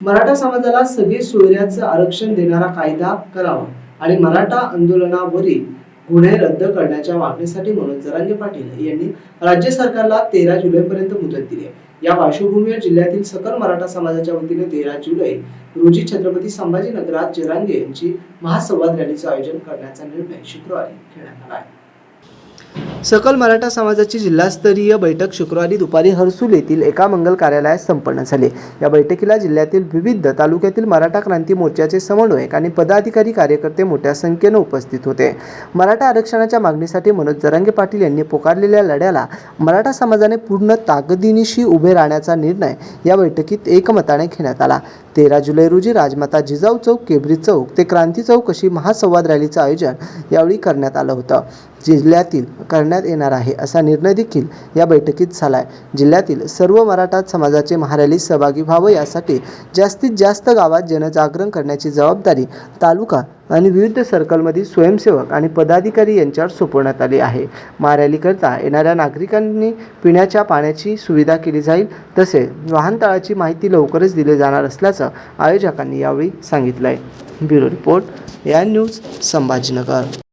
मराठा समाजाला सगळी सोयऱ्याचं आरक्षण देणारा कायदा करावा आणि मराठा आंदोलनावरील गुन्हे रद्द करण्याच्या मागणीसाठी मनोज जरांगे पाटील यांनी राज्य सरकारला तेरा जुलैपर्यंत मुदत दिली आहे. या पार्श्वभूमीवर जिल्ह्यातील सकल मराठा समाजाच्या वतीने तेरा जुलै रोजी छत्रपती संभाजीनगरात जरांगे यांची महासंवाद रॅलीचं आयोजन करण्याचा निर्णय शुक्रवारी घेण्यात आला आहे. सकल मराठा समाजाची जिल्हास्तरीय बैठक शुक्रवारी दुपारी हर्सुल येथील एका मंगल कार्यालयात संपन्न झाली. या बैठकीला जिल्ह्यातील विविध तालुक्यातील मराठा क्रांती मोर्चाचे समन्वयक आणि पदाधिकारी कार्यकर्ते मोठ्या संख्येनं उपस्थित होते. मराठा आरक्षणाच्या मागणीसाठी मनोज जरांगे पाटील यांनी पुकारलेल्या लढ्याला मराठा समाजाने पूर्ण ताकदीनिशी उभे राहण्याचा निर्णय या बैठकीत एकमताने घेण्यात आला. तेरा जुलै रोजी राजमाता जिजाऊ चौक केबरी चौक ते क्रांती चौक अशी महासंवाद रॅलीचं आयोजन यावेळी करण्यात आलं होतं. जिल्ह्यातील करण्यात येणार आहे असा निर्णय देखील या बैठकीत झाला आहे जिल्ह्यातील सर्व मराठा समाजाचे महारॅलीत सहभागी व्हावं यासाठी जास्तीत जास्त गावात जनजागरण करण्याची जबाबदारी तालुका आणि विविध सर्कलमधील स्वयंसेवक आणि पदाधिकारी यांच्यावर सोपवण्यात आली आहे. मारॅलीकरता येणाऱ्या नागरिकांनी पिण्याच्या पाण्याची सुविधा केली जाईल तसेच वाहनतळाची माहिती लवकरच दिली जाणार असल्याचं आयोजकांनी यावेळी सांगितलं आहे ब्युरो रिपोर्ट या न्यूज संभाजीनगर.